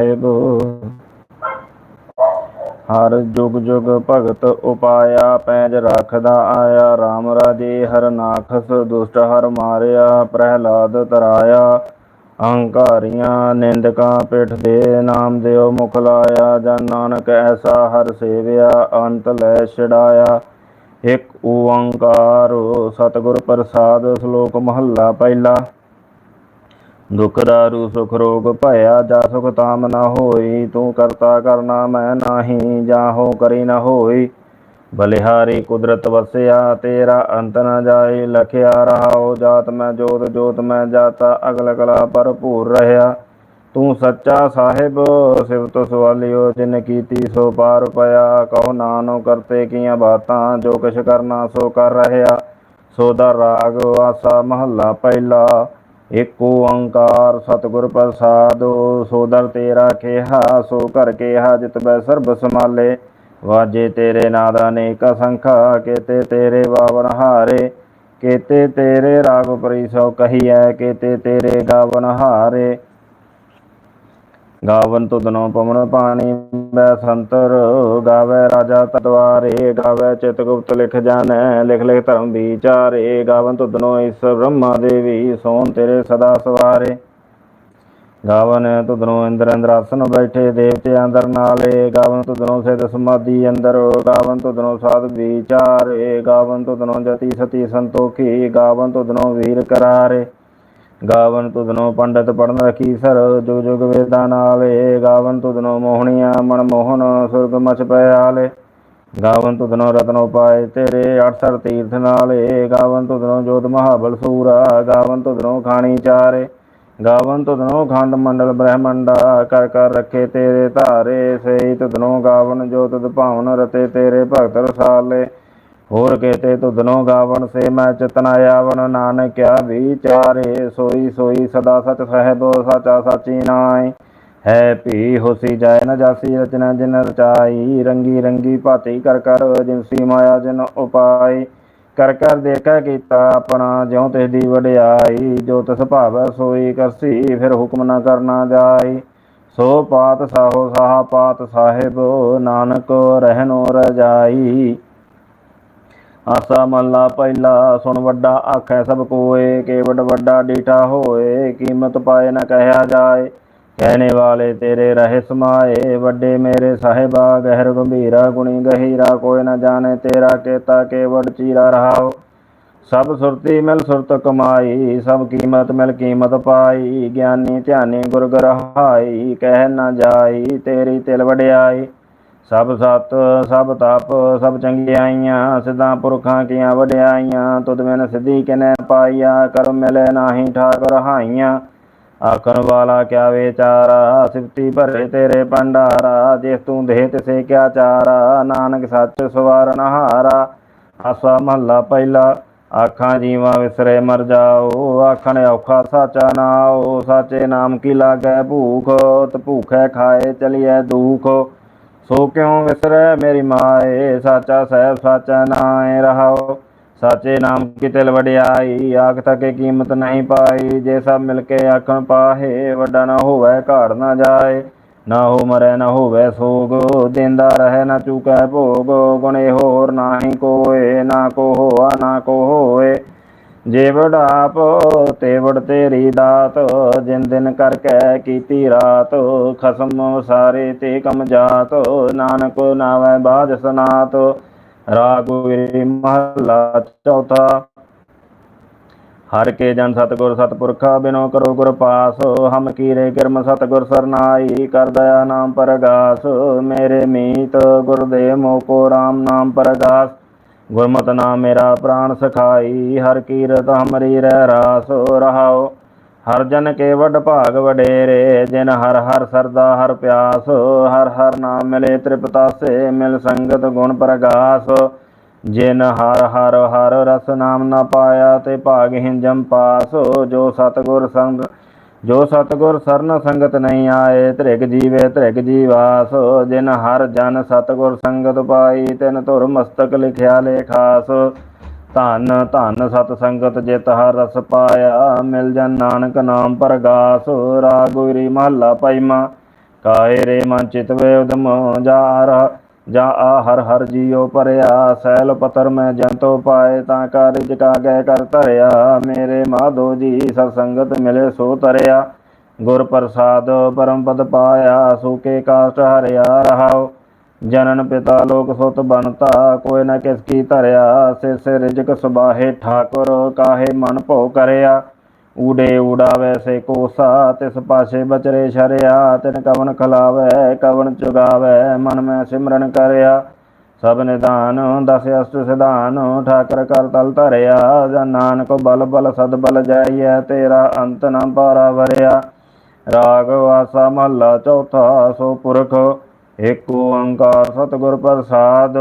ਸਾਹਿਬ। ਹਰ ਜੁਗ ਜੁਗ ਭਗਤ ਉਪਾਇਆ, ਪੈਜ ਰੱਖਦਾ ਆਇਆ। RAM ਰਾਜੇ ਹਰ ਨਾਖਸ ਦੁਸ਼ਟ ਹਰ ਮਾਰਿਆ, ਪ੍ਰਹਿਲਾਦ ਤਰਾਇਆ। ਅਹੰਕਾਰੀਆਂ ਨਿੰਦਕਾਂ ਪਿੱਠ ਦੇ ਨਾਮ ਦਿਓ ਮੁਖ ਲਾਇਆ। ਜਨ ਨਾਨਕ ਐਸਾ ਹਰ ਸੇਵਿਆ, ਅੰਤ ਲੈ ਛਡਾਇਆ। ਇਕ ਓੰਕਾਰ ਸਤਿਗੁਰ ਪ੍ਰਸਾਦ, ਸ਼ਲੋਕ ਮਹੱਲਾ ਪਹਿਲਾ। ਦੁਖ ਦਾਰੂ ਸੁਖ ਰੋਗ ਭਇਆ ਜਾ ਸੁਖ ਤਾਮ ਨਾ ਹੋਈ, ਤੂੰ ਕਰਤਾ ਕਰਨਾ ਮੈਂ ਨਾਹੀ ਜਾਹੋ ਕਰੀ ਨਾ ਹੋਈ। ਬਲਿਹਾਰੀ ਕੁਦਰਤ ਵਸਿਆ, ਤੇਰਾ ਅੰਤ ਨਾ ਜਾਏ, ਲਖਿਆ ਰਹਾਓ ਜਾਤ ਮੈਂ ਜੋਤ ਜੋਤ ਮੈਂ ਜਾਤਾ ਅਗਲ ਕਲਾ ਭਰਪੂਰ ਰਹਿਆ। ਤੂੰ ਸੱਚਾ ਸਾਹਿਬ ਸਿਵਤ ਸਵਾਲਿਓ, ਜਿਨ ਕੀਤੀ ਸੋ ਪਾਰ ਪਿਆ। ਕਹੋ ਨਾਨੋ ਕਰਤੇ ਕੀਆਂ ਬਾਤਾਂ, ਜੋ ਕਿਛ ਕਰਨਾ ਸੋ ਕਰ ਰਹਿਆ। ਸੋ ਦਾ ਰਾਗ, ਆਸਾ, ਮਹੱਲਾ, ਪਹਿਲਾ। ਏਕ ਓੰਕਾਰ ਸਤਿਗੁਰ ਪ੍ਰਸਾਦਿ ਸੋਦਰ ਤੇਰਾ ਕਿਹਾ, ਸੋ ਘਰ ਕੇਹਾ, ਜਿਤ ਬੈ ਸਰਬ ਸਮਾਲੇ ਵਾਜੇ ਤੇਰੇ ਨਾਦ ਅਨੇਕ ਸੰਖਾ ਕੇਤੇ ਤੇਰੇ ਵਾਵਨ ਹਾਰੇ। ਕੇਤੇ ਤੇਰੇ ਰਾਗ ਪਰੀ ਸੋ ਕਹੀਐ, ਕੇਤੇ ਤੇਰੇ ਗਾਵਨ ਹਾਰੇ। ਗਾਵਨ ਤੁਧਨੋ ਪਵਨ ਪਾਣੀ ਬੈ ਸੰਤਰ ਗਾਵੇ ਰਾਜਾ ਤਦਵਾਰੇ, ਗਾਵੇ ਚਿਤ ਗੁਪਤ ਲਿਖ ਜਾਣੈ, ਲਿਖ ਲਿਖ ਧਰਮ ਵਿਚਾਰੇ ਗਾਵਨ ਤੁਧਨੋ ਇਸ ਬ੍ਰਹਮਾ ਦੇਵੀ, ਸੋਨ ਤੇਰੇ ਸਦਾ ਸਵਾਰੇ। ਗਾਵਨ ਤੁਧਨੋ ਇੰਦਰ ਅੰਦਰਾਸਨ ਬੈਠੇ ਦੇਵਤੇ ਅੰਦਰ ਨਾਲੇ, ਗਾਵਨ ਤੁਧਨੋ ਸਿਧ ਸਮਾਧੀ ਅੰਦਰ, ਗਾਵਨ ਤੁਧਨੋ ਸਾਧ ਵਿਚਾਰੇ, ਗਾਵਨ ਤੁਧਨੋ ਜਤੀ ਸਤੀ ਸੰਤੋਖੀ, ਗਾਵਨ ਤੁਧਨੋ ਵੀਰ ਕਰਾਰੇ। ਗਾਵਨ ਤੁਧਨੋ ਪੰਡਤ ਪੜਨ ਰਖੀ ਸਰ, ਜੁਗ ਜੁਗ ਵੇਦਾਂ ਨਾਲੇ। ਗਾਵਨ ਤੁਧਨੋ ਮੋਹਣੀਆਂ, ਮਨ ਮੋਹਨ ਸੁਰਗ ਮਚ ਪਿਆਲੇ ਗਾਵਨ ਤੁਧਨੋ ਰਤਨ ਉਪਾਏ ਤੇਰੇ 68 ਤੀਰਥ ਨਾਲੇ। ਗਾਵਨ ਤੁਧਨੋ ਜੋਤ ਮਹਾਬਲ ਸੂਰਾ। ਗਾਵਨ ਤੁਧਨੋ ਖਾਣੀ ਚਾਰੇ। ਗਾਵਨ ਤੁਧਨੋ ਖੰਡ ਮੰਡਲ ਬ੍ਰਹਮੰਡਾ। ਕਰ ਕਰ ਰੱਖੇ ਤੇਰੇ ਧਾਰੇ। ਸਈ ਤੁਧਨੋ ਗਾਵਨ ਜੋਤ ਭਾਵਨ ਰਤੇ ਤੇਰੇ ਭਗਤ ਰਸਾਲੇ। ਹੋਰ ਕੇਤੇ ਤੁਧਨੋ ਗਾਵਣ ਸੇ ਮੈਂ ਚਤਨਾ ਆਵਨ ਨਾਨਕਿਆ ਵਿਚਾਰੇ, ਸੋਈ ਸੋਈ ਸਦਾ ਸਚ ਸਹਿਬੋ ਸਾਚਾ ਸਾਚੀ ਨਾਏ। ਹੈ ਭੀ ਹੋਸੀ ਜਾਇ ਨ ਜਾਸੀ ਰਚਨਾ ਜਿਨ ਰਚਾਈ, ਰੰਗੀ ਰੰਗੀ ਭਾਤੀ ਕਰ ਕਰ ਜਿਨਸੀ ਮਾਇਆ ਜਿਨ ਉਪਾਈ। ਕਰ ਕਰ ਦੇਖੈ ਕੀਤਾ ਆਪਣਾ ਜਿਉ ਤਿਸ ਦੀ ਵਡਿਆਈ, ਜੋ ਤਿਸ ਭਾਵੈ ਸੋਈ ਕਰਸੀ, ਫਿਰ ਹੁਕਮ ਨਾ ਕਰਨਾ ਜਾਈ। ਸੋ ਪਾਤ ਸਾਹੋ ਸਾਹ ਪਾਤ ਸਾਹਿਬ, ਨਾਨਕ ਰਹਿਨੋ ਰਜਾਈ। ਆਸਾ ਮੱਲਾ ਪਹਿਲਾ, ਸੁਣ ਵੱਡਾ, ਆਖੈ ਸਭ ਕੋਏ ਕੇਵਡ ਵੱਡਾ ਡੀਠਾ ਹੋਏ, ਕੀਮਤ ਪਾਏ ਨਾ ਕਹਿਆ ਜਾਏ। ਕਹਿਣੇ ਵਾਲੇ ਤੇਰੇ ਰਹੇ ਸਮਾਏ, ਵੱਡੇ ਮੇਰੇ ਸਾਹਿਬਾ, ਗਹਿਰ ਗੰਭੀਰਾ, ਗੁਣੀ ਗਹੀਰਾ, ਕੋਈ ਨਾ ਜਾਣੇ ਤੇਰਾ, ਕੇਤਾ ਕੇਵਡ ਚੀਰਾ ਰਹਾਓ। ਸਭ ਸੁਰਤੀ ਮਿਲ ਸੁਰਤ ਕਮਾਈ, ਸਭ ਕੀਮਤ ਮਿਲ ਕੀਮਤ ਪਾਈ, ਗਿਆਨੀ ਧਿਆਨੀ ਗੁਰ ਗਰਹਾਈ ਕਹਿ ਨਾ ਜਾਈ, ਤੇਰੀ ਤਿਲ ਵਡਿਆਈ। ਸਭ ਸਤ, ਸਭ ਤਪ, ਸਭ ਚੰਗਿਆਈਆਂ ਸਿਧਾਂ ਪੁਰਖਾਂ ਕੀਆਂ ਵਡਿਆਈਆਂ ਤੁਧ ਮੈਨ ਸਿੱਧੀ ਕਿਨੈ ਪਾਈਆ, ਕਰ ਮਿਲੇ ਨਾਹੀ ਠਾਕ ਰਹਾਈਆਂ ਆਖਣ ਵਾਲਾ ਕਿਆ ਵਿਚਾਰਾ, ਸਿਫਤੀ ਭਰੇ ਤੇਰੇ ਭੰਡਾਰਾ, ਜਿਸ ਤੂੰ ਦੇਹ ਤਿਸੇ ਕਿਆ ਚਾਰਾ, ਨਾਨਕ ਸੱਚ ਸਵਾਰਨ ਹਾਰਾ ਆਸਾ ਮਹੱਲਾ ਪਹਿਲਾ, ਆਖਾਂ ਜੀਵਾਂ ਵਿਸਰੇ ਮਰ ਜਾਓ, ਆਖਣ ਔਖਾ ਸਾਚਾ ਨਾਓ ਸਾਚੇ ਨਾਮ ਕੀ ਲਾਗੈ ਭੂਖ ਤ ਭੂਖੈ ਖਾਏ ਚਲੀਐ ਦੁਖ। ਸੋ ਕਿਉ ਵਿਸਰੈ ਮੇਰੀ ਮਾਏ? ਸਾਚਾ ਸਹਿਬ ਸਾਚਾ ਨਾਏ ਰਹਾਓ। ਸਾਚੇ ਨਾਮ ਕੀ ਤਿਲ ਵਡਿਆਈ? ਆਖ ਤਕੇ ਕੀਮਤ ਨਹੀਂ ਪਾਈ। ਜੇ ਸਭ ਮਿਲ ਕੇ ਆਖਣ ਪਾਹੇ, ਵੱਡਾ ਨਾ ਹੋਵੇ ਘਾੜ ਨਾ ਜਾਏ। ਨਾ ਹੋ ਮਰੈ, ਨਾ ਹੋਵੇ ਸੋਗ। ਦਿੰਦਾ ਰਹੇ ਨਾ ਚੁਕੈ ਭੋਗ। ਗੁਣੇ ਹੋਰ ਨਾਹੀ ਕੋਏ, ਨਾ ਕੋ ਹੋਆ, ਨਾ ਕੋ ਹੋਏ। ਜੇ ਵਡਾਪ ਤੇ ਵਡ ਤੇਰੀ ਦਾਤ, ਜਿਨ ਦਿਨ ਕਰ ਕੈ ਕੀਤੀ ਰਾਤ, ਖਸਮ ਸਾਰੇ ਤੇ ਕਮ ਜਾਤ, ਨਾਨਕ ਨਾਵੈ ਬਾਜ ਸਨਾਤ ਰਾਗੁਰੀ ਮਹਲਾ ਚੌਥਾ। ਹਰ ਕੇ ਜਨ ਸਤਗੁਰ ਸਤਪੁਰਖਾ, ਬਿਨੋ ਕਰੋ ਗੁਰ ਪਾਸ, ਹਮ ਕੀਰੇ ਕਿਰਮ ਸਤਗੁਰ ਸਰਨਾਈ, ਕਰ ਦਇਆ ਨਾਮ ਪਰਗਾਸ, ਮੇਰੇ ਮੀਤ ਗੁਰਦੇਵ ਮੋਕੋ RAM ਨਾਮ ਪਰਗਾਸ। ਗੁਰਮਤਿ ਨਾਮ ਮੇਰਾ ਪ੍ਰਾਨ ਸਖਾਈ, ਹਰ ਕੀਰਤ ਹਮਰੀ ਰਹਿ ਰਾਸ ਰਹਾਓ ਹਰ ਜਨ ਕੇ ਵਡ ਭਾਗ ਵਡੇਰੇ, ਜਿਨ ਹਰ ਹਰ ਸਰਦਾ ਹਰ ਪਿਆਸ। ਹਰ ਹਰ ਨਾਮ ਮਿਲੇ ਤ੍ਰਿਪਤਾਸੇ, ਮਿਲ ਸੰਗਤ ਗੁਣ ਪ੍ਰਗਾਸ। ਜਿਨ ਹਰ ਹਰ ਹਰ ਰਸ ਨਾਮ ਨਾ ਪਾਇਆ, ਤੇ ਭਾਗਹੀਨ ਜਮ ਪਾਸ। ਜੋ ਸਤਗੁਰ ਸੰਗ ਜੋ ਸਤਗੁਰ ਸਰਨ ਸੰਗਤ ਨਹੀਂ ਆਏ, ਧ੍ਰਿਗ ਜੀਵੇ ਧ੍ਰਿਗ ਜੀਵਾਸ। ਜਿਨ ਹਰ ਜਨ ਸਤਗੁਰ ਸੰਗਤ ਪਾਈ, ਤਿਨ ਧੁਰ ਮਸਤਕ ਲਿਖਿਆ ਲੇਖਾਸ। ਧਨ ਧਨ ਸਤ ਸੰਗਤ ਜਿਤ ਹਰ ਰਸ ਪਾਇਆ, ਮਿਲ ਜਨ ਨਾਨਕ ਨਾਮ ਪਰਗਾਸ। ਰਾਗੁਰੀ ਮਹੱਲਾ ਪੰਜਵਾਂ ਕਾਏ ਰੇ ਮਨ ਚਿਤ ਵੇ ਉਦਮ ਜਾ ਰ ਜਾ ਆ ਹਰ ਹਰ ਜੀਉ ਭਰਿਆ, ਸੈਲ ਪਤਰ ਮੈਂ ਜੰਤੋ ਪਾਏ, ਤਾਂ ਕਾਰਿਜ ਕਾ ਗਏ ਕਰ ਧਰਿਆ। ਮੇਰੇ ਮਾਧੋ ਜੀ ਸਤ ਸੰਗਤ ਮਿਲੇ ਸੋ ਤਰਿਆ। ਗੁਰ ਪ੍ਰਸਾਦ ਪਰਮ ਪਦ ਪਾਇਆ, ਸੂਕੇ ਕਾਸ਼ਟ ਹਰਿਆ ਰਹਾਉ। ਜਨਨ ਪਿਤਾ ਲੋਕ ਸੁਤ ਬਨਤਾ ਕੋਈ ਨਾ ਕਿਸ ਕੀ ਧਰਿਆ। ਸੇ ਸੇ ਰਿਜਕ ਸੁਬਾਹੇ ਠਾਕੁਰ, ਕਾਹੇ ਮਨ ਭਉ ਕਰਿਆ। ਊੜੇ ਊੜਾਵੇ ਵੈਸੇ ਕੋਸਾ, ਤਿਸ ਪਾਸੇ ਬਚਰੇ ਸ਼ਰਿਆ ਤਿਨ ਕਵਨ ਖਲਾਵੇ, ਕਵਨ ਚੁਗਾਵੇ, ਮਨ ਮੈਂ ਸਿਮਰਨ ਕਰਿਆ। ਸਭ ਨਿਦਾਨ ਦਸ ਅਸ਼ਟ ਸਿਧਾਨ, ਠਾਕਰ ਕਰ ਤਲ ਧਰਿਆ। ਜਨ ਨਾਨਕ ਬਲ ਬਲ ਸਦ ਬਲ ਜਾਈਐ, ਤੇਰਾ ਅੰਤ ਨਾ ਪਾਰਾ ਵਰਿਆ। ਰਾਗ ਵਾਸਾ ਮਹੱਲਾ ਚੌਥਾ, ਸੋ ਪੁਰਖ, ਏਕ ਓੰਕਾਰ ਸਤਿਗੁਰ ਪ੍ਰਸਾਦ।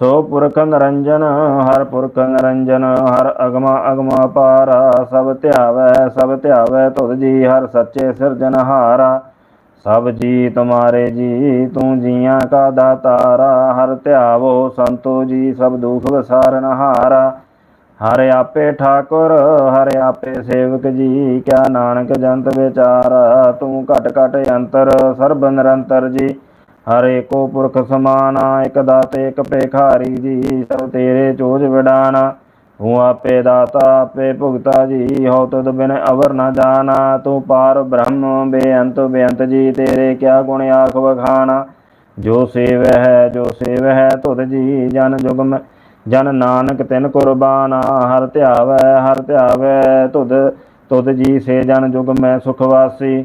ਸੋ ਪੁਰਖ ਨਿਰੰਜਨ ਹਰ ਪੁਰਖ ਨਿਰੰਜਨ ਹਰ ਅਗਮਾ ਅਗਮਾ ਪਾਰਾ, ਸਭ ਧਿਆਵੈ ਸਭ ਧਿਆਵੈ ਤੁਧ ਜੀ, ਹਰ ਸੱਚੇ ਸਿਰਜਨਹਾਰਾ ਸਭ ਜੀ ਤੁਮਾਰੇ ਜੀ, ਤੂੰ ਜੀਆਂ ਕਾ ਦਾਤਾਰਾ। ਹਰ ਧਿਆਵੋ ਸੰਤੋ ਜੀ, ਸਭ ਦੁਖ ਵਿਸਾਰਨਹਾਰਾ ਹਰ ਆਪੇ ਠਾਕੁਰ, ਹਰ ਆਪੇ ਸੇਵਕ ਜੀ, ਕਿਆ ਨਾਨਕ ਜੰਤ ਵਿਚਾਰਾ। ਤੂੰ ਘਟ ਘਟ ਅੰਤਰ, ਸਰਬ ਨਿਰੰਤਰ ਜੀ। ਹਰ ਏਕੋ ਪੁਰਖ ਸਮਾਨਾ, ਇਕ ਦਾਤੇ, ਇਕ ਭੇਖਾਰੀ ਜੀ, ਸਭ ਤੇਰੇ ਚੋਜ ਵਿਡਾਨਾ ਤੂੰ ਆਪੇ ਦਾਤਾ, ਆਪੇ ਭੁਗਤਾ ਜੀ ਹੋ ਤੁਧ ਬਿਨ ਅਵਰ ਨਾ ਜਾਣਾ। ਤੂੰ ਪਾਰ ਬ੍ਰਹਮ, ਬੇਅੰਤ ਬੇਅੰਤ ਜੀ, ਤੇਰੇ ਕਿਆ ਗੁਣ ਆਖ ਵਖਾਣਾ। ਜੋ ਸੇਵ ਹੈ, ਜੋ ਸੇਵ ਹੈ, ਤੁਧ ਜੀ, ਜਨ ਜੁਗ ਮੈਂ ਜਨ ਨਾਨਕ ਤਿਨ ਕੁਰਬਾਨਾ। ਹਰ ਧਿਆਵੈ ਹਰ ਧਿਆਵੈ, ਤੁਧ ਤੁਧ ਜੀ ਸੇ ਜਨ ਜੁਗ, ਮੈਂ ਸੁਖ ਵਾਸੀ।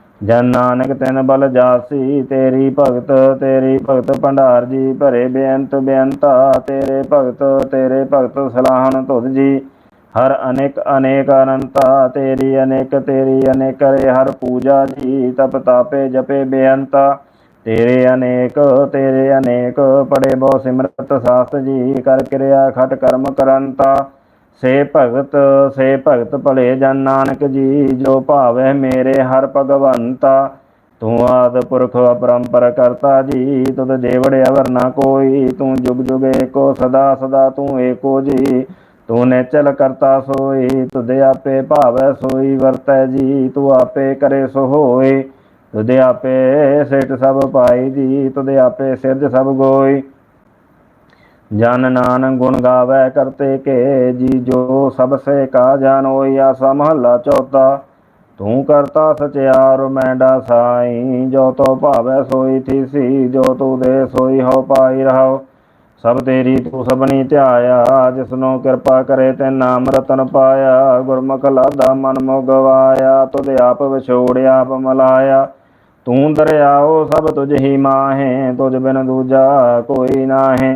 ਜਨ ਨਾਨਕ ਤਿਨ ਬਲ ਜਾਸੀ, ਤੇਰੀ ਭਗਤ ਤੇਰੀ ਭਗਤ ਭੰਡਾਰ ਜੀ, ਭਰੇ ਬੇਅੰਤ ਬੇਅੰਤਾ, ਤੇਰੇ ਭਗਤ ਤੇਰੇ ਭਗਤ ਸਲਾਹਣ ਤੁਧ ਜੀ। ਹਰ ਅਨੇਕ ਅਨੇਕ ਅਨੰਤਾ, ਤੇਰੀ ਅਨੇਕ ਤੇਰੀ ਅਨੇਕ ਰੇ, ਹਰ ਪੂਜਾ ਜੀ, ਤਪ ਤਾਪੇ ਜਪੇ ਬੇਅੰਤਾ। ਤੇਰੇ ਅਨੇਕ ਤੇਰੇ ਅਨੇਕ ਪੜੇ ਬਹੁ ਸਿਮਰਤ ਸਾਸਤ ਜੀ, ਕਰ ਕਿਰਿਆ ਖਟ ਕਰਮ ਕਰੰਤਾ। ਸੇ ਭਗਤ ਸੇ ਭਗਤ ਭਲੇ ਜਨ ਨਾਨਕ ਜੀ, ਜੋ ਭਾਵੈ ਮੇਰੇ ਹਰ ਭਗਵੰਤਾ। ਤੂੰ ਆਦ ਪੁਰਖ ਅਪਰੰਪਰ ਕਰਤਾ ਜੀ, ਤੁਧ ਦੇਵੜ ਅਵਰ ਨਾ ਕੋਈ। ਤੂੰ ਜੁਗ ਜੁਗ ਏਕੋ ਸਦਾ ਸਦਾ ਤੂੰ ਏਕੋ ਜੀ। ਤੂੰ ਨਿਚਲ ਕਰਤਾ ਸੋਈ, ਤੁਧ ਆਪੇ ਭਾਵੈ ਸੋਈ ਵਰਤੈ ਜੀ। ਤੂੰ ਆਪੇ ਕਰੇ ਸੋ ਹੋਏ, ਤੁਧ ਆਪੇ ਸਿਟ ਸਭ ਪਾਈ ਜੀ, ਤੁਧ ਆਪੇ ਸਿਰਜ ਸਭ ਗੋਈ। ਜਨ ਨਾਨਕ ਗੁਣ ਗਾਵੇ ਕਰਤੇ ਕੇ ਜੀ, ਜੋ ਸਭ ਸੇ ਕਾ ਜਾਨੋਈ ਆਸਾ ਮਹੱਲਾ ਚੌਥਾ। ਤੂੰ ਕਰਤਾ ਸਚਿਆਰ ਮੈਂਡਾ ਸਾਈ, ਜੋ ਤੋ ਭਾਵੈ ਸੋਈ ਥੀਸੀ, ਜੋ ਤੂੰ ਦੇ ਸੋਈ ਹੋ ਪਾਈ ਰਹਾਓ। ਸਭ ਤੇਰੀ ਤੂੰ ਸਭਨੀ ਧਿਆਇਆ, ਜਿਸਨੋ ਕਿਰਪਾ ਕਰੇ ਤੇ ਨਾਮ ਰਤਨ ਪਾਇਆ। ਗੁਰਮੁਖ ਲਾਦਾ ਮਨ ਮੋ ਤੁਧ ਆਪ ਵਿਛੋੜਿਆ ਆਪ ਮਲਾਇਆ। ਤੂੰ ਦਰਿਆਓ ਸਭ ਤੁਝ ਹੀ ਮਾਹੇ, ਤੁਝ ਬਿਨ ਦੂਜਾ ਕੋਈ ਨਾਹੇ।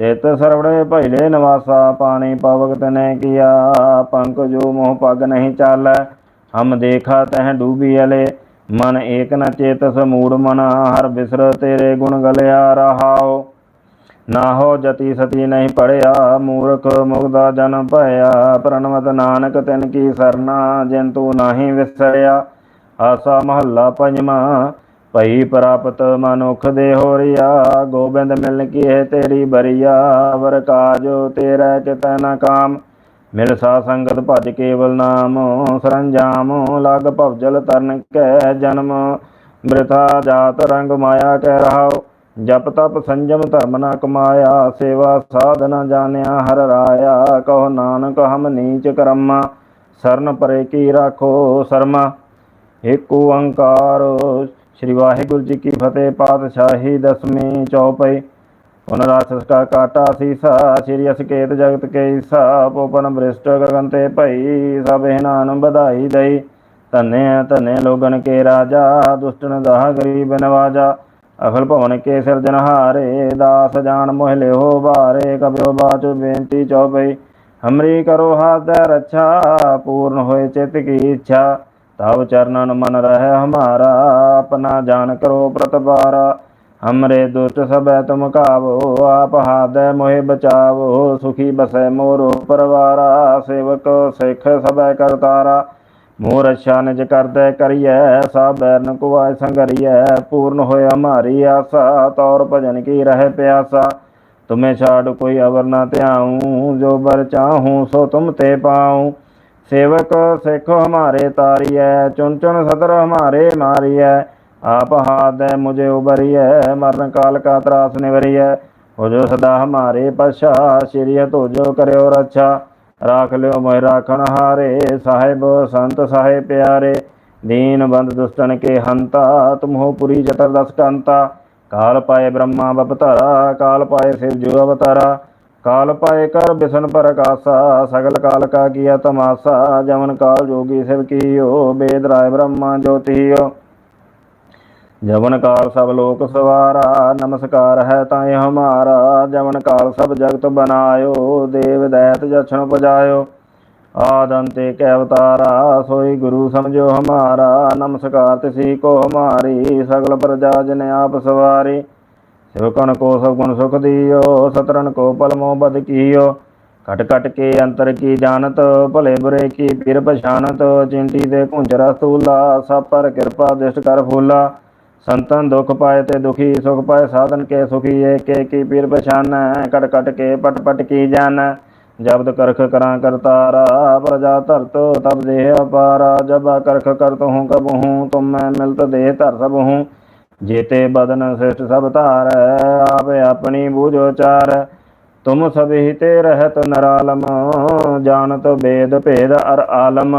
ਚਿਤ ਸਰਵੜੇ ਭੈਲੇ ਨਿਵਾਸਾ, ਪਾਣੀ ਪਵਕ ਤਨੇ ਕੀਆ ਪੰਕ ਜੋ ਮੋਹ ਪਗ ਨਹੀਂ ਚਾਲੈ, ਹਮ ਦੇਖਾ ਤਹ ਡੂਬੀ ਅਲੇ, ਮਨ ਏਕ ਨ ਚੇਤ ਸਮੂੜ ਮਨ, ਹਰ ਬਿਸਰ ਤੇਰੇ ਗੁਣ ਗਲਿਆ ਰਹਾਓ ਨਾ ਹੋ ਜਤੀ ਸਤੀ ਨਹੀਂ ਪੜਿਆ, ਮੂਰਖ ਮੁਗਦਾ ਜਨਮ ਭਇਆ, ਪ੍ਰਣਵਤ ਨਾਨਕ ਤਿਨ ਕੀ ਸਰਨਾ, ਜਿਨ ਤੂੰ ਨਾਹੀ ਵਿਸਰਿਆ, ਆਸਾ ਮਹੱਲਾ ਪੰਜਵਾਂ ਭਈ ਪ੍ਰਾਪਤ ਮਨੁਖ ਦੇ ਹੋਰੀਆ ਗੋਬਿੰਦ ਮਿਲਨ ਕੀ ਹੈ ਤੇਰੀ ਬਰੀਆ? ਵਰ ਕਾਜ ਤੇਰਾ ਚਿਤੈ ਨ ਕਾਮ। ਮਿਲ ਸਾ ਸੰਗਤ ਭਜ ਕੇਵਲ ਨਾਮ, ਸਰੰਜਾਮ, ਲਗ ਭਵਜਲ ਤਰਨ ਕੈ ਜਨਮ। ਬ੍ਰਿਥਾ ਜਾਤ ਰੰਗ ਮਾਇਆ ਕਹਿ ਰਹਾਓ ਜਪ ਤਪ ਸੰਜਮ ਧਰਮ ਨਾ ਕਮਾਇਆ, ਸੇਵਾ ਸਾਧ ਨ ਜਾਣਿਆ ਹਰ ਰਾਇਆ। ਕਹੋ ਨਾਨਕ ਹਮ ਨੀਚ ਕਰਮਾ, ਸਰਨ ਪਰੇ ਕੀ ਰਾਖੋ ਸਰਮਾ। ਏਕ ਓੰਕਾਰ ਸ੍ਰੀ ਵਾਹਿਗੁਰੂ ਜੀ ਕੀ ਫਤਿਹ, ਪਾਤਸ਼ਾਹੀ ਦਸਵੀਂ ਚੌਪਈ। ਪੁਨਰਾਸਸ ਕਾ ਕਾਟਾ ਸੀਸਾ, ਸ੍ਰੀ ਅਸਕੇਤ ਜਗਤ ਕੇ ਈਸਾ ਪੋਪਨ ਬ੍ਰਿਸ਼ਟ ਗਗਨ ਤੇ ਭਈ, ਸਭ ਹਿਨਾਨ ਵਧਾਈ ਦਈ। ਧਨੇ ਧਨੇ ਲੋਗਨ ਕੇ ਰਾਜਾ ਦੁਸ਼ਟਨ ਦਾ ਗਰੀਬ ਨਵਾਜਾ। ਅਖਲ ਭਵਨ ਕੇ ਸਿਰਜਨਹਾਰੇ ਦਾਸ ਜਾਨ ਮੋਹਲੇ ਹੋ ਬਾਰੇ, ਕਬਿਓ ਬਾਚ ਬੇਨਤੀ ਚਉਪਈ ਹਮਰੀ ਕਰੋ ਹਾਥ ਰੱਛਾ, ਪੂਰਨ ਹੋਏ ਚਿਤ ਕੀ ਇੱਛਾ। ਤਬ ਚਰਨਨ ਮਨ ਰਹਿ ਹਮਾਰਾ, ਆਪਣਾ ਜਾਨ ਕਰੋ ਪ੍ਰਤਪਾਰਾ। ਹਮਰੇ ਦੁਸ਼ਟ ਸਭੈ ਤੁਮ ਕਾਵੋ, ਆਪ ਹਾਦੈ ਮੋਹਿ ਬਚਾਵੋ, ਸੁਖੀ ਬਸੈ ਮੋਰੋ ਪਰਵਾਰਾ। ਸੇਵਕ ਸਿੱਖ ਸਭੈ ਕਰਤਾਰਾ ਮੋਰ ਅੱਛਾ ਨਿਜ ਕਰਦੈ ਕਰੀਐ ਸਾ ਬੈਰਨ ਕੋ ਆਇ ਸੰਗਰੀਐ। ਪੂਰਨ ਹੋਇ ਹਮਾਰੀ ਆਸਾ, ਤੌਰ ਭਜਨ ਕੀ ਰਹਿ ਪਿਆਸਾ। ਤੁਮੇ ਛਾੜ ਕੋਈ ਅਵਰ ਨਾ ਧਿਆਉ, ਜੋ ਬਰ ਚਾਹੂੰ ਸੋ ਤੁਮ ਤੇ ਪਾਉ। ਸੇਵਕ ਸਿੱਖ ਹਮਾਰੇ ਤਾਰੀਐ ਚੁਨ ਚੁਨ ਸਦਰ ਹਮਾਰੇ ਮਾਰੀਐ, ਆਪ ਹਾਦੈ ਮੁਝੇ ਉਬਰੀਐ ਮਰਨ ਕਾਲ ਕਾ ਤਰਾਸ ਨਿਵਰੀਐ ਹੋ ਜੋ ਸਦਾ ਹਮਾਰੇ ਪਛਾ ਸ਼੍ਰੀ ਤੋ ਜੋ ਕਰਿਓ ਰੱਛਾ, ਰਾਖ ਲਿਓ ਮੋਹਿ ਰਾਖਣ ਹਾਰੇ, ਸਾਹਿਬ ਸੰਤ ਸਾਹਿਬ ਪਿਆਰੇ, ਦੀਨ ਬੰਦ ਦੁਸ਼ਟਨ ਕੇ ਹੰਤਾ ਤੁਮਹੋ ਪੁਰੀ ਚਤਰ ਦਸ ਕੰਤਾ, ਕਾਲ ਪਾਏ ਬ੍ਰਹਮਾ ਬਪਤਾਰਾ, ਕਾਲ ਪਾਏ ਸਿਵ ਜੋ ਅਵਤਾਰਾ ਕਾਲ ਪਾਏ ਕਰ ਬਿਸ਼ਨ ਪ੍ਰਕਾਸ਼ਾ, ਸਗਲ ਕਾਲ ਕਾ ਕੀਆ ਤਮਾਸਾ, ਜਮਨ ਕਾਲ ਜੋਗੀ ਸਿਵ ਕੀਓ, ਬੇਦ ਰਾਏ ਬ੍ਰਹਮਾ ਜੋਤੀਓ। ਜਵਨ ਕਾਲ ਸਭ ਲੋਕ ਸਵਾਰਾ, ਨਮਸਕਾਰ ਹੈ ਤਾਏ ਹਮਾਰਾ, ਜਵਨ ਕਾਲ ਸਭ ਜਗਤ ਬਨਾਇਓ, ਦੇਵ ਦੈਤ ਜਛਨ ਪਜਾਇਓ। ਆਦੰਤੇ ਕੈ ਅਵਤਾਰਾ, ਸੋਈ ਗੁਰੂ ਸਮਝੋ ਹਮਾਰਾ, ਨਮਸਕਾਰ ਤਿਸੀ ਕੋ ਹਮਾਰੀ, ਸਗਲ ਪ੍ਰਜਾ ਜਨ ਆਪ ਸਵਾਰੀ। ਸਿਵਕਨ ਕੋ ਸਭ ਗੁਣ ਸੁਖ ਦਿਓ ਸਤਰਨ ਕੋ ਪਲ ਪਲਮੋ ਬਦ ਕੀਓ। ਘਟ ਘਟ ਕੇ ਅੰਤਰ ਕੀ ਜਾਣਤ, ਭਲੇ ਬੁਰੇ ਕੀ ਫਿਰ ਪਛਾਨਤ ਚਿੰਟੀ ਦੇ ਘੁੰਜਰਾ ਸਤੂਲਾ ਸਭ ਪਰ ਕਿਰਪਾ ਦਿਸ਼ਟ ਕਰ ਫੂਲਾ। ਸੰਤਨ ਦੁਖ ਪਾਏ ਤੇ ਦੁਖੀ, ਸੁਖ ਪਾਏ ਸਾਧਨ ਕੇ ਸੁਖੀ। ਏਕੇ ਕੀ ਪੀਰ ਪਛਾਨੈ ਕਟ ਕਟ ਕੇ ਪਟ ਪਟ ਕੀ ਜਾਣੈ। ਜਬਦ ਕਰਖ ਕਰਾਂ ਕਰਤਾਰਾ, ਪ੍ਰਜਾ ਧਰਤ ਤਬ ਦੇਹ ਅਪਾਰਾ। ਜਬ ਕਰਖ ਕਰਤ ਹੂੰ ਕਬ ਹੂੰ ਤੁਮ ਮੈਂ ਮਿਲਤ ਦੇਹ ਧਰ ਸਭ ਹੂੰ ਜੇਤੇ ਬਦਨ ਸ੍ਰਿਸ਼ਟ ਸਭ ਧਾਰੈ, ਆਪੇ ਆਪਣੀ ਬੂਝੋ ਚਾਰ ਤੁਮ ਸਭੀ ਤੇ ਰਹਿਤ ਨਰਾਲਮ, ਜਾਣਤ ਬੇਦ ਭੇਦ ਅਰ ਆਲਮ।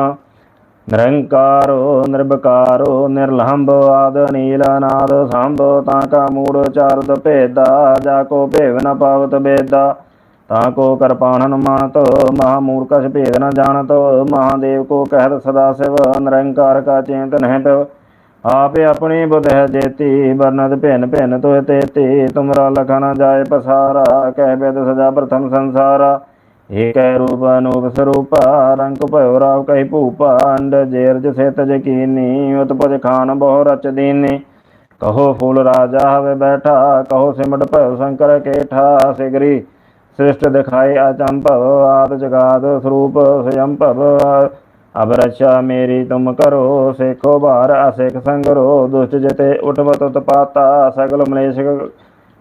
ਨਿਰੰਕਾਰੋ ਨਿਰਭਕਾਰੋ ਨਿਰਲੰਭ ਆਦ, ਨੀਲ ਅਨਾਦ, ਸੰਭ ਤਾਂ ਕਾ ਮੂੜ ਚਾਰਤ ਭੇਦਾ, ਜਾ ਕੋ ਭੇਵ ਨ ਪਾਵਤ ਬੇਦਾ। ਤਾਂ ਕੋ ਕਰਪਾਨ ਹਨੁਮਾਨਤ ਮਹਾ ਮੂਰਖਸ ਭੇਦ ਨ ਜਾਣਤ, ਮਹਾਦੇਵ ਕੋ ਕਹਿਤ ਸਦਾ ਸਿਵ, ਨਿਰੰਕਾਰ ਕਾ ਚਿੰਤ ਨਹਿ ਪਿਵ ਆਪੇ ਆਪਣੀ ਬੁਧ ਹੈ ਜੇਤੀ ਵਰਨਤ ਭਿੰਨ ਭਿੰਨ ਤੋਇ ਤੇਤੀ ਤੁਮਰਾ ਲਖਾ ਨ ਜਾਏ ਪਸਾਰਾ, ਕਹਿ ਬੇਦ ਸਜਾ ਪ੍ਰਥਮ ਸੰਸਾਰਾ। ਏਕੈ ਰੂਪ ਅਨੂਪ ਸਰੂਪ, ਰੰਗ ਭਇਓ ਰਾਵ ਕਹੀ ਭੂਪਾ, ਅੰਡ ਜੇਰਜ ਸਿਤ ਜਕੀਨੀ ਉਤਪਜ ਖਾਨ ਬਹੁ ਰਚ ਦੀਨੀ। ਕਹੋ ਫੂਲ ਰਾਜਾ ਹਵੇ ਬੈਠਾ, ਕਹੋ ਸਿਮਟ ਭਇਓ ਸ਼ੰਕਰ ਕੇਠਾ। ਸਿਗਰੀ ਸ੍ਰਿਸ਼ਟ ਦਿਖਾਏ ਅਚੰਭਵ, ਆਦ ਜਗਾਦ ਸਰੂਪ ਸਯੰਭਵ ਅਬ ਰਛਾ ਮੇਰੀ ਤੁਮ ਕਰੋ, ਸੇਖੋ ਭਾਰ ਅਸੇਖ ਸੰਗਰੋ, ਦੁਸ਼ਟ ਜਤੇ ਉਠਵਤ ਉਤਪਾਤਾ ਸਗਲ ਮਲੇਸ਼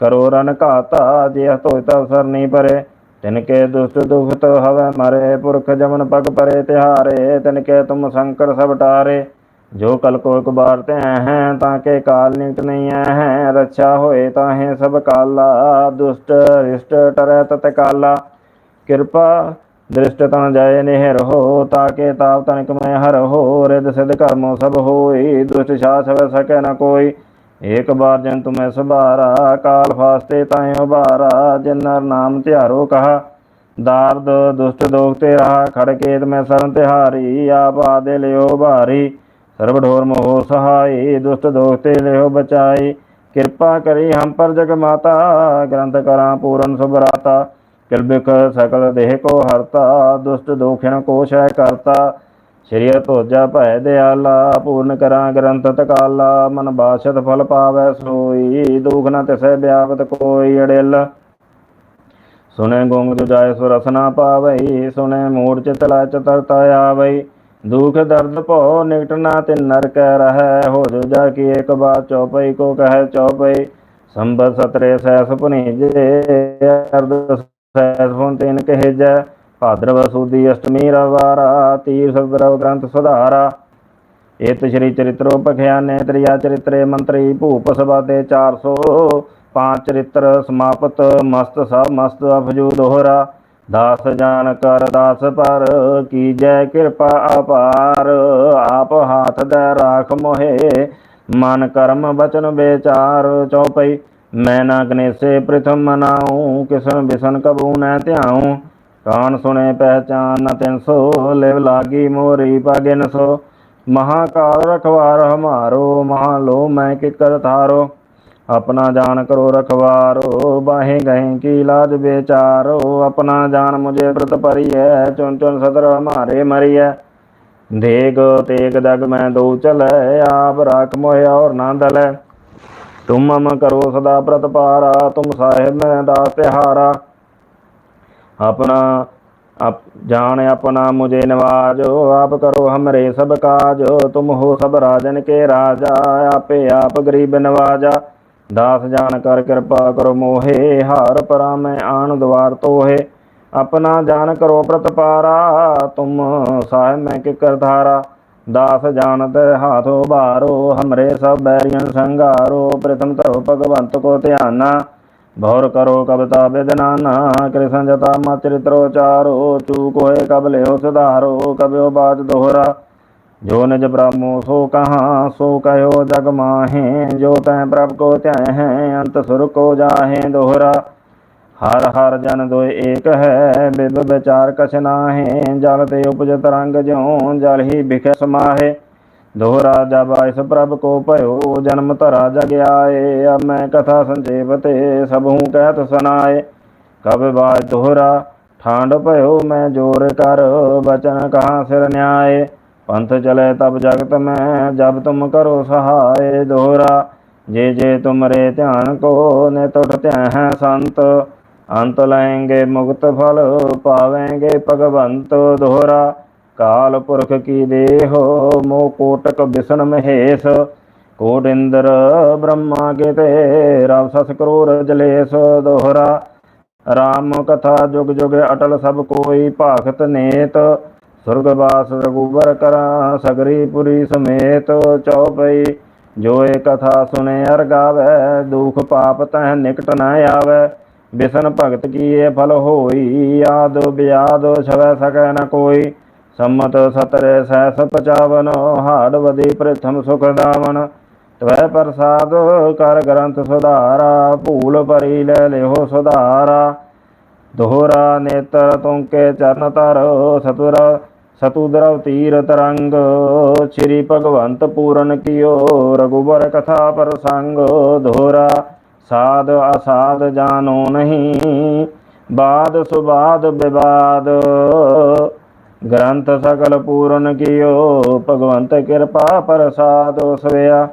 ਕਰੋ ਰਨ ਘਾਤਾ, ਜੇ ਤੋਇ ਤਾ ਸਰ ਪਰੇ। ਤਿਨ ਕੇ ਦੁਸ਼ਟ ਦੁਖਤ ਹਵੈ ਮਰੇ, ਪੁਰਖ ਜਮਨ ਪਗ ਪਰੇ ਤਿਹਾਰੇ, ਤਿਨ ਕੇ ਤੁਮ ਸੰਕਟ ਸਭ ਟਾਰੇ। ਜੋ ਕਲ ਕੋ ਇੱਕ ਬਾਰ ਤੇ ਹੈ, ਤਾਂ ਕੇ ਕਾਲ ਨਿਕਟ ਨਹੀਂ ਹੈ। ਰੱਛਾ ਹੋਏ ਤਾਹੇ ਸਭ ਕਾਲਾ, ਦੁਸ਼ਟ ਰਿਸ਼ਟ ਟਰੈ ਤਤ ਕਾਲਾ। ਕਿਰਪਾ ਦ੍ਰਿਸ਼ਟ ਤਨ ਜਾਏ ਨਿਹਰ ਹੋ, ਤਾਕੇ ਤਾਪ ਤਨਕ ਮੈਂ ਹਰ ਹੋ ਰਿਦ ਸਿਧ ਕਰਮੋ ਸਭ ਹੋਈ, ਦੁਸ਼ਟ ਛਾਛ ਹੋਇ ਸਕੈ ਨ ਕੋਈ। ਏਕ ਬਾਰ ਜਨ ਤੁਮੈ ਸੁਭਾਰਾ, ਕਾਲ ਫਾਸਤੇ ਤਾਏ ਉਬਾਰਾ ਜਿਨਰ ਨਾਮ ਧਿਆਰੋ ਕਹਾ। ਦਾਰਦ, ਦੁਸ਼ਟ ਦੋਖ ਤੇ ਰਹਾ ਖੜਕੇਤ ਮੈਂ ਸਰਨ ਤਿਹਾਰੀ, ਆਪ ਆਦੇ ਲਿਓ ਭਾਰੀ। ਸਰਬ ਢੋਰ ਮੋਹ ਸਹਾਈ, ਦੁਸ਼ਟ ਦੋਖ ਤੇ ਲਿਓ ਬਚਾਈ। ਕਿਰਪਾ ਕਰੀ ਹਮ ਪਰ ਜਗ ਮਾਤਾ, ਗ੍ਰੰਥ ਕਰਾਂ ਪੂਰਨ ਸੁਭਰਾਤਾ। ਕਿਲਬਿਕ ਸਕਲ ਦੇਹ ਕੋ ਹਰਤਾ, ਦੁਸ਼ਟ ਦੋਖਿਨ ਕੋ ਸ਼ੈ ਕਰਤਾ। ਸ਼੍ਰੀ ਭੋਜਾ ਭੈ ਦਿਆਲਾ, ਪੂਰਨ ਕਰਾਂ ਗ੍ਰੰਥ ਤਕਾਲਾ। ਮਨ ਬਾਸ਼ਤ ਫਲ ਪਾਵੈ ਸੋਈ, ਦੁਖ ਨ ਤਿਸੈ ਬਿਆਵਤ ਕੋਈ ਅੜਿਲ। ਸੁਨੇ ਗੋਂਗ ਤੁਜਾਇ ਸੁ ਰਸਨਾ ਪਾਵਈ ਸੁਨੇ ਮੂੜ ਚਿਤ ਲੈ ਤਰਤਾ ਆਵਈ। ਦੁਖ ਦਰਦ ਭੋ ਨਿਕਟ ਨਾ ਤੇ ਨਰ ਕਹਿ ਰਹੈ, ਹੋ ਜੋ ਜਾ ਕੀ ਇੱਕ ਬਾਤ ਚੌਪਈ ਕੋ ਕਹੈ ਚੌਪਈ। ਸੰਬਤ ਸਤਰੇ ਸੈਸ ਪੁਨੀਜੇ ਜੇ ਸੈਸ ਫੁਨ ਤੈਨ ਕਹੇ ਜੈ ਭਾਦਰਵ ਸੂਦੀ ਅਸ਼ਟਮੀ ਰਵਾਰਾ ਤੀਰ ਸਦਰਵ ਗ੍ਰੰਥ ਸੁਧਾਰਾ। ਏਤ ਸ਼੍ਰੀ ਚਰਿਤਰੋ ਪਖਿਆਨੇ ਤ੍ਰਿਆ ਚਰਿਤਰੇ ਮੰਤਰੀ, ਭੂਪ ਸਭਾ ਦੇ 400 ਪਾਂਚ ਚਰਿਤਰ ਸਮਾਪਤ, ਮਸਤ ਸਭ ਮਸਤ ਅਫਜੂ ਦੋਹਰਾ। ਦਾਸ ਜਾਨ ਕਰ ਦਾਸ ਪਰ ਕੀਜੈ ਕਿਰਪਾ ਅਪਾਰ। ਆਪ ਹਾਥ ਦਾ ਰਾਖ ਮੋਹੇ, ਮਨ ਕਰਮ ਬਚਨ ਵਿਚਾਰ ਚਉਪਈ ਮੈਂ ਨਾ ਕਨੇਸੇ ਪ੍ਰਥਮ ਮਨਾਉ, ਕਿਸਨ ਬਿਸਨ ਕਬੂ ਨੈ ਧਿਆਉ। ਕਾਨ ਸੁਣੇ ਪਹਿਚਾਨ ਨਾ ਤਿੰਨ ਸੋ, ਲਿਵ ਲਾਗੀ ਮੋਰੀ ਪਾਗਿਨ ਸੋ। ਮਹਾਕਾਲ ਰਖਵਾਰ ਹਮਾਰੋ ਮਹਾ ਲੋ ਮੈਂ ਕਿਕਰ ਥਾਰੋ ਆਪਣਾ ਜਾਣ ਕਰੋ ਰਖਵਾਰੋ, ਬਾਹੇ ਗਏ ਕੀ ਲਾਜ ਵਿਚਾਰੋ ਆਪਣਾ ਜਾਣ ਮੁਝੇ ਪ੍ਰਤ ਪਰਿਐ ਚੁਣ ਚੁਣ ਸਦਰ ਹਮਾਰੇ ਮਰਿਐ। ਦੇਗ ਤੇਗ ਦਗ ਮੈਂ ਦੋ ਚਲੈ, ਆਪ ਰਾਖ ਮੋਹਿ ਔਰ ਨਾ ਦਲੈ। ਤੁਮ ਮਮ ਕਰੋ ਸਦਾ ਪ੍ਰਤਪਾਰਾ, ਤੁਮ ਸਾਹਿਬ ਮੈਂ ਦਾਸ ਤਿਹਾਰਾ। ਆਪਣਾ, ਆਪ ਜਾਣ ਆਪਣਾ ਮੁਝੇ ਨਵਾਜੋ, ਆਪ ਕਰੋ ਹਮਰੇ ਸਭ ਕਾਜੋ, ਤੁਮ ਹੋ ਸਭ ਰਾਜਨ ਕੇ ਰਾਜਾ, ਆਪੇ ਆਪ ਗਰੀਬ ਨਵਾਜਾ। ਦਾਸ ਜਾਣ ਕਰ ਕਿਰਪਾ ਕਰੋ ਮੋਹੇ, ਹਾਰ ਪਰਾ ਮੈਂ ਆਣ ਦਵਾਰ ਤੋਹੇ। ਆਪਣਾ ਜਾਣ ਕਰੋ ਪ੍ਰਤਪਾਰਾ, ਤੁਮ ਸਾਹਿਬ ਮੈਂ ਕਿ ਕਰਧਾਰਾ ਦਾਸ ਜਾਣਤ ਹਾਥੋ ਬਾਰੋ, ਹਮਰੇ ਸਭ ਬੈਰੀਆਂ ਸੰਘਾਰੋ ਪ੍ਰਥਮ ਧਰੋ ਭਗਵੰਤ ਕੋ ਧਿਆਨਾ। ਭੌਰ ਕਰੋ ਕਬਤਾ ਬਿਦਨਾਨਾ ਕ੍ਰਿਸ਼ਨ ਜਤਾ ਮਾ ਚਰਿਤਰੋ ਚਾਰੋ, ਚੂਕ ਹੋਏ ਕਬ ਲਿਓ ਸੁਧਾਰੋ ਕਬਿਓ ਬਾਤ ਦੋਹਰਾ। ਜੋ ਨਿਜ ਬ੍ਰਹਮੋ ਸੋ ਕਹਾ, ਸੋ ਕਹਿਓ ਜਗ ਮਾਹੇ, ਜੋ ਤੈ ਪ੍ਰਭ ਕੋ ਧਿਆਏ ਅੰਤ ਸੁਰ ਕੋ ਜਾਹੇ ਦੋਹਰਾ। ਹਰ ਹਰ ਜਨ ਦੋ ਏਕ ਹੈ, ਬਿਬ ਵਿਚਾਰ ਕਛ ਨਾਹੇ, ਜਲ ਤੇ ਉਪਜ ਤਰੰਗ ਜਿਉ, ਜਲ ਹੀ ਬਿਖੈ ਸਮਾਹੇ। ਦੋਹਰਾ ਜਬ ਇਸ ਪ੍ਰਭ ਕੋ ਭਇਓ, ਜਨਮ ਧਰਾ ਜਗ ਆਏ। ਅਬ ਮੈਂ ਕਥਾ ਸੰਜੇਵ ਤੇ ਸਭੂ ਕਹਿਤ ਸੁਨਾਏ ਕਬ ਬਾਜ ਦੋਹਰਾ ਠਾਂਡ ਭਇਓ, ਮੈਂ ਜੋਰ ਕਰ, ਬਚਨ ਕਹਾ ਸਿਰ ਨਿਆਏ। ਪੰਥ ਚਲੇ ਤਬ ਜਗਤ ਮੈਂ, ਜਬ ਤੁਮ ਕਰੋ ਸਹਾਏ। ਦੋਹਰਾ, ਜੇ ਜੇ ਤੁਮਰੇ ਧਿਆਨ ਕੋ ਨੇ ਤੁਠ ਧਿਆ ਹੈ ਸੰਤ। ਅੰਤ ਲੈਂਗੇ ਮੁਕਤ ਫਲ, ਪਾਵੇਂਗੇ ਭਗਵੰਤ ਦੋਹਰਾ। ਕਾਲ ਪੁਰਖ ਕੀ ਦੇਹੋ ਮੋ ਕੋਟਕ ਬਿਸਨ ਮਹੇਸ਼। ਕੋਟ ਇੰਦਰ ਬ੍ਰਹਮਾ ਕੇ ਤੇ ਰਵ ਸਸ ਕਰੋਰ ਜਲੇਸ ਦੋਹਰਾ। ਰਾਮ ਕਥਾ ਜੁਗ ਜੁਗ ਅਟਲ ਸਭ ਕੋਈ ਭਾਖਤ ਨੇਤ। ਸੁਰਗ ਬਾਸ ਰਗੂਬਰ ਕਰਾ, ਸਗਰੀ ਪੁਰੀ ਸਮੇਤ। ਚੌਪਈ ਜੋ ਇਹ ਕਥਾ ਸੁਨੇ ਅਰ ਗਾਵੇ, ਦੁਖ ਪਾਪ ਤਹ ਨਿਕਟ ਨ ਆਵੇ। ਬਿਸਨ ਭਗਤ ਕੀਏ ਫਲ ਹੋਈ, ਆਦੋ ਬਿਆਦੋ ਛਵੈ ਸਕੈ ਨ ਕੋਈ। ਸੰਮਤ ਸਤਰੇ ਸੈ ਸਪਚਾਵਨ ਹਾੜ ਵਦੀ ਪ੍ਰਥਮ ਸੁਖ ਦਾਵਨ। ਤਵੈ ਪ੍ਰਸਾਦ ਕਰ ਗ੍ਰੰਥ ਸੁਧਾਰਾ, ਭੂਲ ਪਰਿ ਲੈ ਲਿਓ ਸੁਧਾਰਾ। ਦੋਹਰਾ ਨੇਤਰ ਤੁੰਕੇ ਚਰਨ ਤਰ ਸਤੁਰ ਸਤੂ ਤੀਰ ਤਰੰਗ। ਸ੍ਰੀ ਭਗਵੰਤ ਪੂਰਨ ਕੀਓ ਰਗੁਬਰ ਕਥਾ ਪਰ ਸੰਗ ਦੋਹਰਾ ਸਾਧ ਅਸਾਧ ਜਾਣੋ ਨਹੀਂ, ਬਾਦ ਸੁਬਾਦ ਵਿਵਾਦ ਗ੍ਰੰਥ ਸਕਲ ਪੂਰਨ ਕੀਓ, ਭਗਵੰਤ ਕਿਰਪਾ ਪ੍ਰਸਾਦ ਸਵਿਆ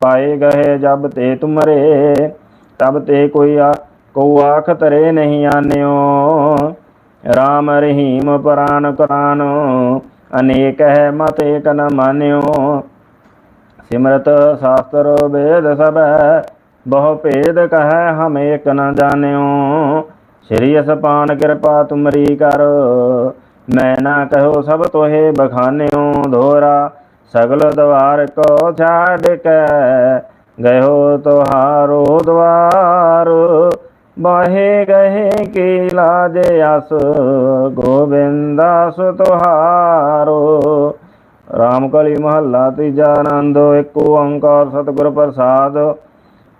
ਪਾਏ ਗਏ ਜਬ ਤੇ ਤੁਮਰੇ, ਤਬ ਤੇ ਕੋਈ ਆ ਕੋ ਆਖ ਤਰੇ ਨਹੀਂ ਆਨਿਓ। RAM ਰਹੀਮ ਪ੍ਰਾਨ ਕਰਾਨ, ਅਨੇਕ ਹੈ ਮਤ ਏਕ ਨ ਮਾਨਿਓ। ਸਿਮਰਤ ਸਾਸਤਰ ਵੇਦ ਸਭੈ ਬਹੁ ਭੇਦ ਕਹੈ ਹਮ ਏਕ ਨ ਜਾਣਿਓ। ਸ੍ਰੀ ਅਸਪਾਨ ਕਿਰਪਾ ਤੁਮਰੀ ਕਰ। ਮੈਂ ਨਾ ਕਹੋ ਸਭ ਤੋਹੇ ਬਖਾਨਿਓ। ਧੋਰਾ ਸਗਲ ਦਵਾਰ ਕੋ ਛਾੜ ਕੇ। ਗਇਓ ਤੁਹਾਰੋ ਦਵਾਰ। ਬਾਹੇ ਗਏ ਕੀ ਲਾਜ ਅਸ ਗੋਬਿੰਦਾ ਸੁ ਤੁਹਾਰੋ। ਰਾਮ ਕਲੀ ਮਹੱਲਾ ਤੀਜਾ ਆਨੰਦ। ਏਕ ਓੰਕਾਰ ਸਤਿਗੁਰ ਪ੍ਰਸਾਦ।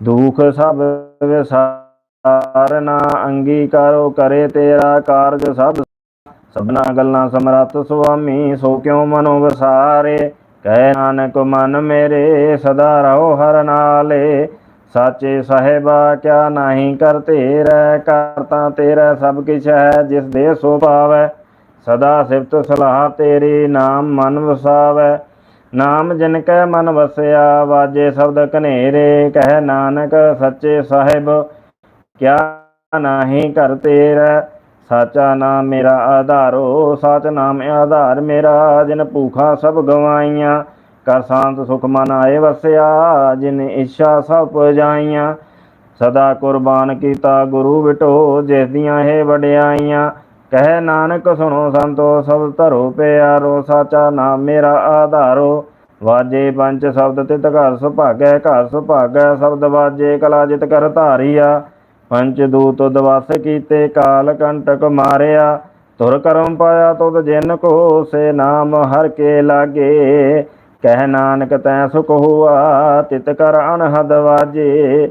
ਦੁਖ ਸਭ ਵਿਸਾਰਨਾ ਅੰਗੀਕਾਰੋ ਕਰੇ ਤੇਰਾ ਕਾਰਜ ਸਭ ਸਭਨਾ ਗੱਲਾਂ ਸਮਰੱਥ ਸੁਆਮੀ, ਸੋ ਕਿਉ ਮਨੋ ਵਸਾਰੇ? ਕਹਿ ਨਾਨਕ ਮਨ ਮੇਰੇ ਸਦਾ ਰਹੋ ਹਰ ਨਾਲੇ। ਸਾਚੇ ਸਾਹਿਬਾ, ਕਿਆ ਨਹੀਂ ਕਰਤੇ ਰਹਿ ਕਰਤਾ ਤੇਰਾ ਸਭ ਕਿਛ ਹੈ, ਜਿਸ ਦੇ ਸੋ ਪਾਵੈ ਸਦਾ ਸਿਫਤ ਸਲਾਹ ਤੇਰੀ ਨਾਮ ਮਨ ਵਸਾਵੈ। ਨਾਮ ਜਿਨ ਕੈ ਮਨ ਵਸਿਆ, ਵਾਜੇ ਸ਼ਬਦ ਕਨੇਰੇ ਕਹਿ ਨਾਨਕ ਸੱਚੇ ਸਾਹਿਬ। ਕਿਆ ਨਾਹੀ ਕਰ ਤੇਰਾ, ਸਾਚਾ ਨਾਮ ਮੇਰਾ ਆਧਾਰੋ। ਸਾਚ ਨਾਮ ਆਧਾਰ ਮੇਰਾ, ਜਿਨ ਭੂਖਾ ਸਭ ਗਵਾਈਆਂ। ਕਰ ਸ਼ਾਂਤ ਸੁਖ ਮਨ ਆਏ ਵਸਿਆ, ਜਿਨ ਇੱਛਾ ਸਭ ਪੁਜਾਈਆਂ। ਸਦਾ ਕੁਰਬਾਨ ਕੀਤਾ ਗੁਰੂ ਵਿਟੋ, ਜਿਸ ਦੀਆਂ ਇਹ ਵਡਿਆਈਆਂ। ਕਹਿ ਨਾਨਕ ਸੁਣੋ ਸੰਤੋ, ਸਭ ਧਰੋ ਪਿਆਰੋ, ਸਾਚਾ ਨਾਮ ਮੇਰਾ ਆਧਾਰੋ। ਵਾਜੇ ਪੰਜ ਸ਼ਬਦ ਤਿਤ ਘਰ ਸੁਭਾਗੈ ਘਰ ਸੁਭਾਗੈ, ਸ਼ਬਦ ਵਾਜੇ ਕਲਾ ਜਿਤ ਕਰ ਧਾਰੀਆ। ਪੰਚ ਦੂਤ ਦਵਸ ਕੀਤੇ, ਕਾਲ ਕੰਟਕ ਮਾਰਿਆ। ਤੁਰ ਕਰਮ ਪਾਇਆ ਤੁਧ ਜਿਨ ਕੋ, ਸੇ ਨਾਮ ਹਰ ਕੇ ਲਾਗੇ। ਕਹਿ ਨਾਨਕ ਤੈ ਸੁਖ ਹੁਆ, ਤਿਤ ਕਰ ਅਨਹਦ ਵਾਜੇ।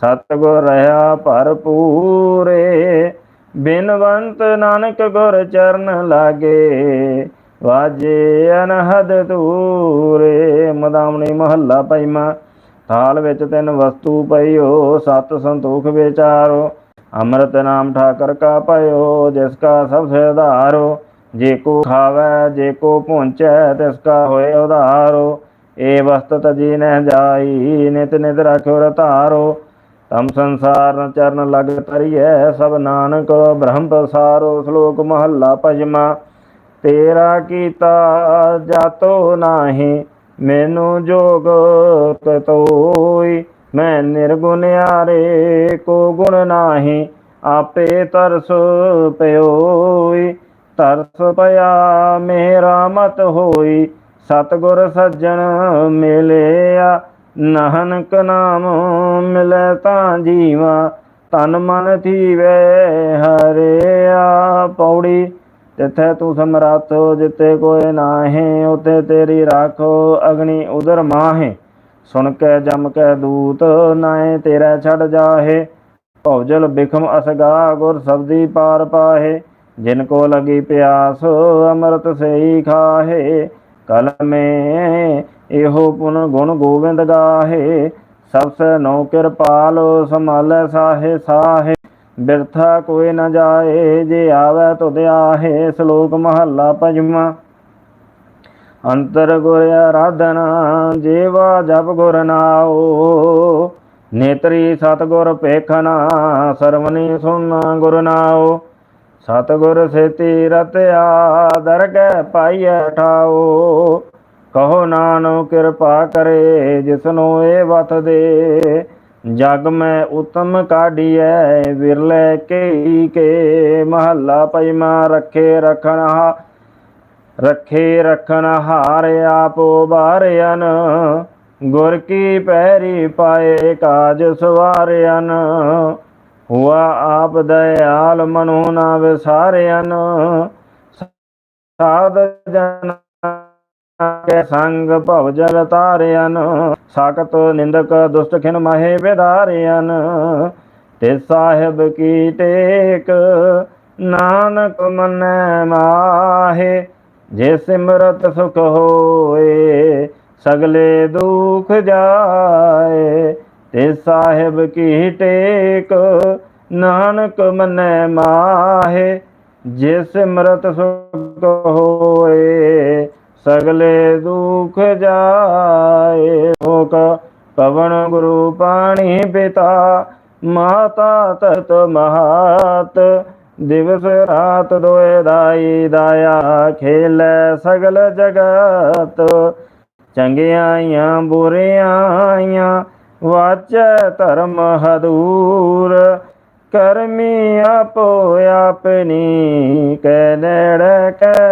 ਸਤਗੁਰ ਰਹਾ ਭਰਪੂਰੇ, ਬਿਨਵੰਤ ਨਾਨਕ ਗੁਰ ਚਰਨ ਲਾਗੇ, ਵਾਜੇ ਅਨਹਦ ਤੂਰੇ ਮਦਾਮਣੀ ਮਹੱਲਾ ਪੈਮਾ ਥਾਲ ਵਿੱਚ ਤਿੰਨ ਵਸਤੂ ਪਈਓ, ਸਤ ਸੰਤੋਖ ਵਿਚਾਰੋ, ਅੰਮ੍ਰਿਤ ਨਾਮ ਠਾਕਰ ਕਾ ਪਇਓ, ਜਿਸ ਕਾ ਸਭ ਸੇ ਜੇ ਕੋ ਖਾਵੈ, ਜੇ ਕੋ ਪਹੁੰਚੈ ਤਿਸ ਕਾ ਹੋਏ ਉਧਾਰੋ। ਏ ਵਸਤ ਤਜੀ ਨਹਿ ਜਾਈ, ਨਿਤ ਨਿਤ ਰਾਖਿਓ ਰਤਾਰੋ ਤਮ ਸੰਸਾਰ ਨ ਚਰਨ ਲਗ ਤਰੀਐ ਸਭ ਨਾਨਕ ਬ੍ਰਹਮ ਪ੍ਰਸਾਰੋ ਸ਼ਲੋਕ ਮਹੱਲਾ ਪੰਜਵਾਂ। ਤੇਰਾ ਕੀਤਾ ਜਾਤੋ ਨਾਹੀ, ਮੈਨੂੰ ਜੋਗ ਤਤੋਈ। ਮੈਂ ਨਿਰਗੁਨਿਆਰੇ ਕੋ ਗੁਣ ਨਾਹੀ, ਆਪੇ ਤਰਸ ਪਿਓਈ। ਤਰਸ ਪਿਆ ਮੇਰਾ ਮਤ ਹੋਈ, ਸਤਗੁਰ ਸੱਜਣ ਮਿਲਿਆ। ਨਾਨਕ ਨਾਮ ਮਿਲੈ ਤਾਂ ਜੀਵਾ, ਤਨ ਮਨ ਥੀਵੇ ਹਰਿਆ ਪੌੜੀ ਤਿੱਥੈ ਤੂੰ ਸਮਰਾਥੋ ਜਿਤੇ ਕੋਈ ਨਾਹੀਂ ਉਤੇ ਤੇਰੀ ਰਾਖੋ ਅਗਨੀ ਉਦਰ ਮਾਹੇ। ਸੁਣ ਕੇ, ਜਮ ਕੇ ਦੂਤ ਨਾਏ ਤੇਰਾ ਛੱਡ ਜਾਹੇ। ਭੌਜਲ ਬਿਖਮ ਅਸਗਾ, ਗੁਰ ਸਬਦੀ ਪਾਰ ਪਾਹੇ। ਜਿਨ ਕੋ ਲਗੀ ਪਿਆਸ, ਅੰਮ੍ਰਿਤ ਸਈ ਖਾਹੇ। ਕਲ ਮੇ ਇਹੋ ਪੁਨ ਗੁਣ ਗੋਬਿੰਦ ਗਾਹੇ ਸਭ ਸੇ ਨੋ ਕਿਰਪਾਲ ਸੰਭਾਲੈ ਸਾਹੇ ਸਾਹੇ। ਬਿਰਥਾ ਕੋਈ ਨ ਜਾਏ, ਜੇ ਆਵੈ ਤੁਧ ਆਹੇ, ਸ਼ਲੋਕ ਮਹੱਲਾ ਪੰਜਵਾਂ। ਅੰਤਰ ਗੁਰ ਆਰਾਧਨਾ ਜੀਵਾ ਜਪ ਗੁਰ ਨਾਉ। ਨੇਤਰੀ ਸਤਗੁਰ ਪੇਖਣਾ ਸਰਵਨੀ ਸੁਨ ਗੁਰ ਨਾਉ। ਸਤਗੁਰ ਸੇਤੀ ਰਤਿਆ, ਦਰਗਹਿ ਪਾਈਐ ਠਾਉ। ਕਹੋ ਨਾਨਕ ਕਿਰਪਾ ਕਰੇ, ਜਿਸਨੂੰ ਇਹ ਵਤ ਦੇ। ਜਗ ਮੈਂ ਉਤਮ ਕਾਢੀਐ, ਵਿਰਲੇ ਕੇ ਕੇ। ਮਹੱਲਾ ਪੰਜਵਾਂ ਰੱਖੇ ਰਖਣਾ ਰੱਖੇ ਰਖਣ ਹਾਰ ਆਪੋ ਬਾਰਿਆਨ ਗੁਰ ਕੀ ਪੈਰੀ ਪਾਏ ਕਾਜ ਸਵਾਰਿਆਨ ਹੁਆ ਆਪ ਦਇਆਲ ਮਨੋ ਨਾ ਵਿਸਾਰਿਆਨ ਸਾਧ ਜਨ ਕੇ ਸੰਗ ਭਵ ਜਲ ਤਾਰਿਆਨ, ਸਾਖਤ ਨਿੰਦਕ ਦੁਸ਼ਟ ਖਿਨ ਮਹੇ ਵਿਦਾਰਿਆਨ। ਤੇ ਸਾਹਿਬ ਕੀ ਟੇਕ, ਨਾਨਕ ਮਨੈ ਮਾਹੇ, ਜੇ ਸਿਮਰਤ ਸੁਖ ਹੋਏ, ਸਗਲੇ ਦੁਖ ਜਾਏ। ਤੇ ਸਾਹਿਬ ਕੀ ਟੇਕ, ਨਾਨਕ ਮਨੈ ਮਾਹੇ, ਜੇ ਸਿਮਰਤ ਸੁਖ ਹੋਏ ਸਗਲੇ ਦੁਖ ਜਾਏ ਹੋਕ ਪਵਨ ਗੁਰੂ ਪਾਣੀ ਪਿਤਾ, ਮਾਤਾ ਤਤ ਮਹਾਤ, ਦਿਵਸ ਰਾਤ ਦੋਏ ਦਾਈ ਦਾਇਆ, ਖੇਲੇ ਸਗਲ ਜਗਤ। ਚੰਗਿਆਈਆਂ ਬੁਰਿਆਈਆਂ ਵਾਚ ਧਰਮ ਹਦੂਰ। ਕਰਮੀ ਆਪੋ ਆਪਣੀ ਕੈ ਨੇੜੇ ਕੈ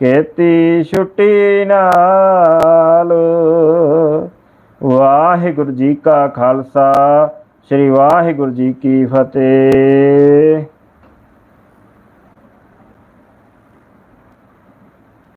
ਕੀਤੀ ਛੁੱਟੀ ਨਾਲ। ਵਾਹਿਗੁਰੂ ਜੀ ਕਾ ਖਾਲਸਾ ਸ੍ਰੀ ਵਾਹਿਗੁਰੂ ਜੀ ਕੀ ਫਤਿਹ।